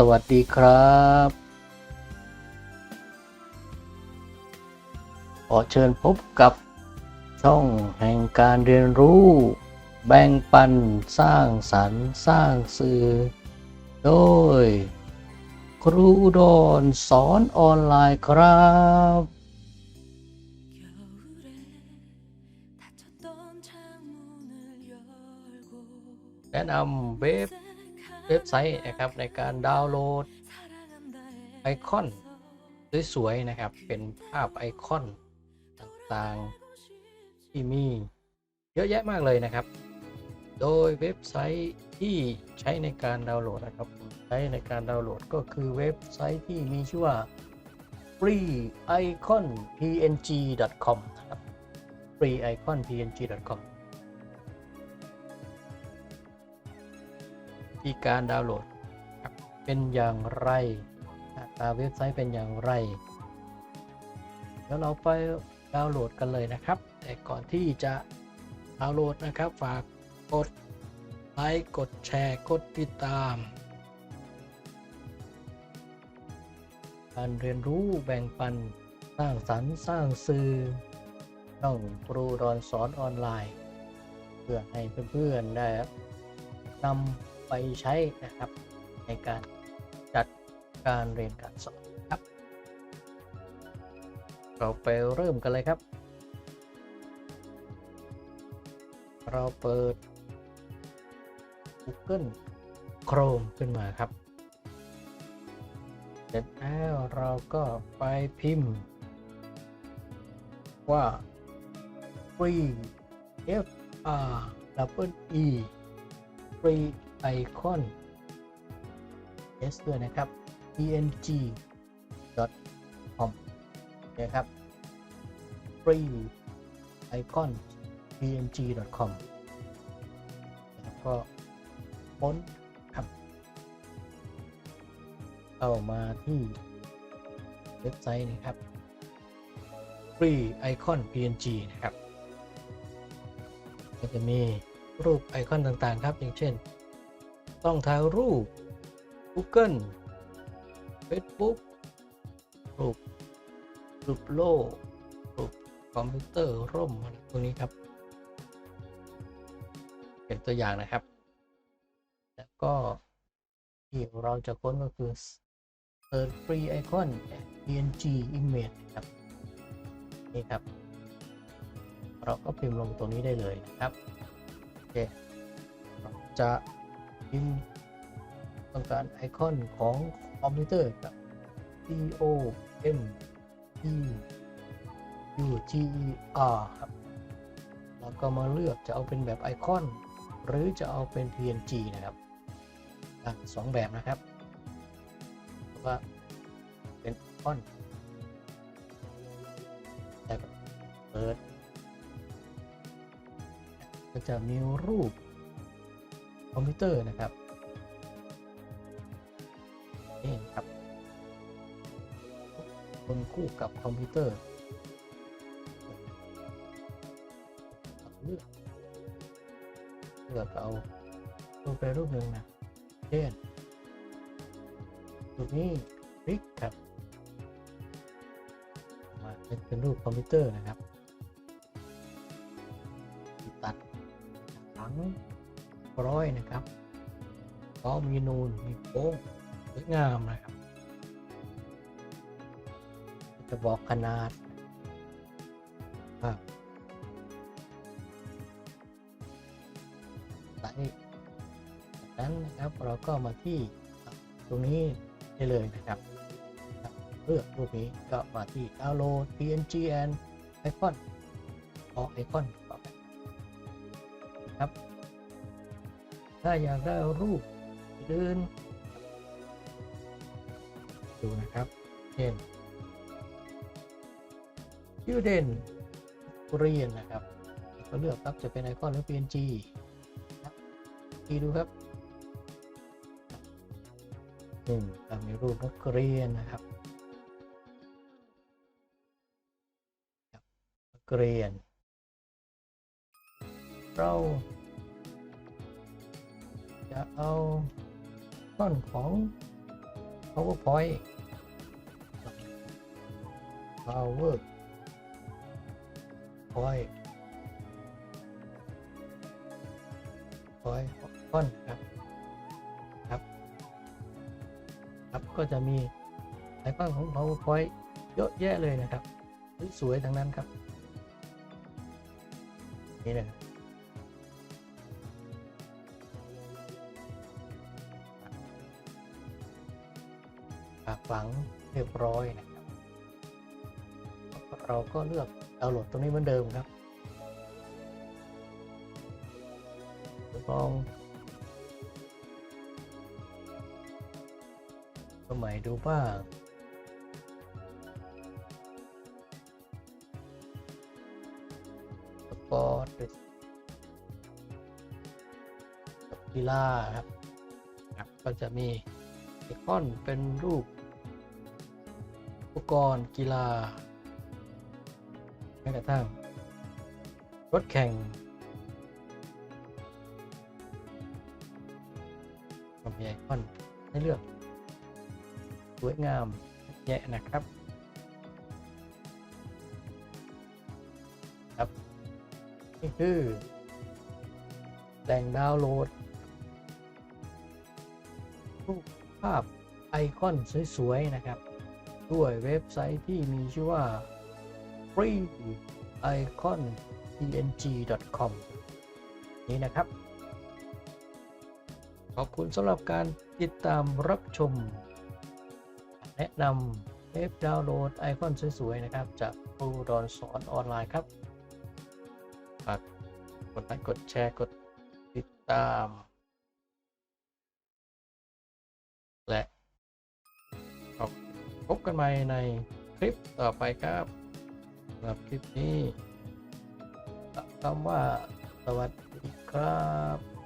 สวัสดีครับขอเชิญพบกับช่องแห่งการเรียนรู้ แบ่งปันสร้างสรรค์สร้างสื่อ โดย ครูอุดรสอนออนไลน์ครับ แนะนำเว็บ เว็บไซต์นะครับในการดาวน์โหลดไอคอนสวยๆนะครับ เป็นภาพไอคอนต่างๆที่มีเยอะแยะมากเลยนะครับ โดยเว็บไซต์ที่ใช้ในการดาวน์โหลดนะครับใช้ในการดาวน์โหลดก็คือเว็บไซต์ที่มีชื่อว่า freeicon png.com นะครับ freeicon png.com ีการดาวน์โหลดเป็นอย่างไรหน้าตาเว็บไซต์เป็นอย่างไร แล้วเราไปดาวน์โหลดกันเลยนะครับ แต่ก่อนที่จะดาวน์โหลดนะครับฝากกดไลค์กดแชร์กดติดตาม การเรียนรู้แบ่งปันสร้างสรรค์สร้างสื่อต้องครูรอนสอนออนไลน์ เพื่อให้เพื่อนๆได้นำ ไปใช้นะครับ ในการจัดการเรียนการสอนครับ เราไปเริ่มกันเลยครับ เราเปิด Google Chrome ขึ้นมาครับ เสร็จแล้วเราก็ไปพิมพ์ ว่า free f r double e free icon s ด้วยนะครับ png com นะครับ free icon png com แล้วก็ค้นครับ เข้ามาที่เว็บไซต์นะครับ free icon png นะครับ ก็จะมีรูปไอคอนต่างๆ ครับ อย่างเช่น ต้องถ่ายรูป Google Facebook รูปรูปโลกรูปคอมพิวเตอร์ร่มอะไรพวกนี้ครับ เป็นตัวอย่างนะครับ แล้วก็ที่เราจะค้นก็คือ Search Free Icon PNG Image นะครับ นี่ครับ เราก็พิมพ์ลงตรงนี้ได้เลยนะครับ โอเคจะ พิมพ์ต้องการไอคอนของคอมพิวเตอร์กับ C O M E U G E R ครับแล้วก็มาเลือกจะเอาเป็นแบบไอคอน หรือจะเอาเป็น PNG นะครับสองแบบนะครับว่าเป็นไอคอนแล้วก็เปิด ก็จะมีรูป อมพิวเตอร์นะครับนี่ครับบนคู่กับคอมพิวเตอร์เลือกเลือกเอารูปไปรูปหนึ่งนะเช่นรูปนี้คลิกครับมาเป็นเป็นรูปคอมพิวเตอร์นะครับ ตัดหลัง ร้อยนะครับก็มีนูนมีโค้งสวยงามนะครับ จะบอกขนาดภาพไซส์จากนั้นนะครับเราก็มาที่ตรงนี้ได้เลยนะครับเลือกรูปนี้ก็มาที่ดาวน์โหลด PNG and icon ขอไอคอนครับ ถ้าอยากได้รูปเดินดูนะครับเช่นชื่อเด่นเรียนนะครับ ก็เลือกครับจะเป็นไอคอนหรือ PNG ครับดีดูครับหนึ่งก็มีรูปนักเรียนนะครับครับนักเรียนเรา จะเอาก้อนของ PowerPoint Power Point Point ก้อนครับครับ ครับก็จะมีไอคอนของ PowerPoint เยอะแยะเลยนะครับ สวยๆทั้งนั้นครับ นี่นะครับ ฝากฝังเรียบร้อยนะครับ เราก็เลือกดาวน์โหลดตรงนี้เหมือนเดิมครับลองสมัยดูบ้างสปอร์ตกีฬาครับครับก็จะมีไอคอนเป็นรูปอุป กรณ์กีฬาแม้กระทั่งรถแข่งก็มีไอคอนให้เลือก สวยงามแยะนะครับครับนี่คือแหล่งดาวน์โหลด รูปภาพไอคอนสวย ๆ นะครับ ด้วยเว็บไซต์ที่มีชื่อว่า freeicon.png.com นี้นะครับ ขอบคุณสำหรับการติดตามรับชม แนะนำเว็บดาวน์โหลดไอคอนสวยๆ นะครับ จากครูดอนสอนออนไลน์ครับฝากกดไลค์กดแชร์กดติดตาม และ พบกันใหม่ในคลิปต่อไปครับสำหรับคลิปนี้คำว่าสวัสดีครับ